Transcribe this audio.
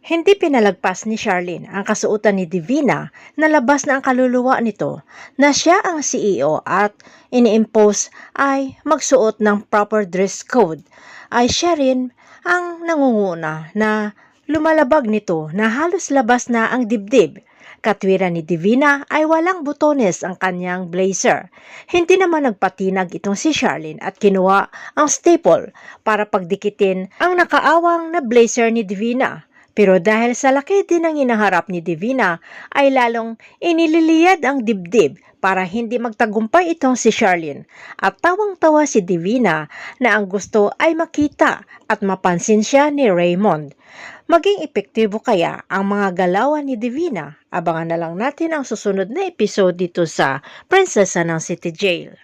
Hindi pinalagpas ni Charlene ang kasuotan ni Divina na labas na ang kaluluwa nito na siya ang CEO at ini-impose ay magsuot ng proper dress code ay siya rin ang nangunguna na lumalabag nito na halos labas na ang dibdib. Katwiran ni Divina ay walang butones ang kanyang blazer. Hindi naman nagpatinag itong si Charlene at kinuha ang staple para pagdikitin ang nakaawang na blazer ni Divina. Pero dahil sa laki din ng inaharap ni Divina ay lalong inililiyad ang dibdib para hindi magtagumpay itong si Charlene. At tawang-tawa si Divina na ang gusto ay makita at mapansin siya ni Raymond. Maging epektibo kaya ang mga galawan ni Divina? Abangan na lang natin ang susunod na episode dito sa Prinsesa ng City Jail.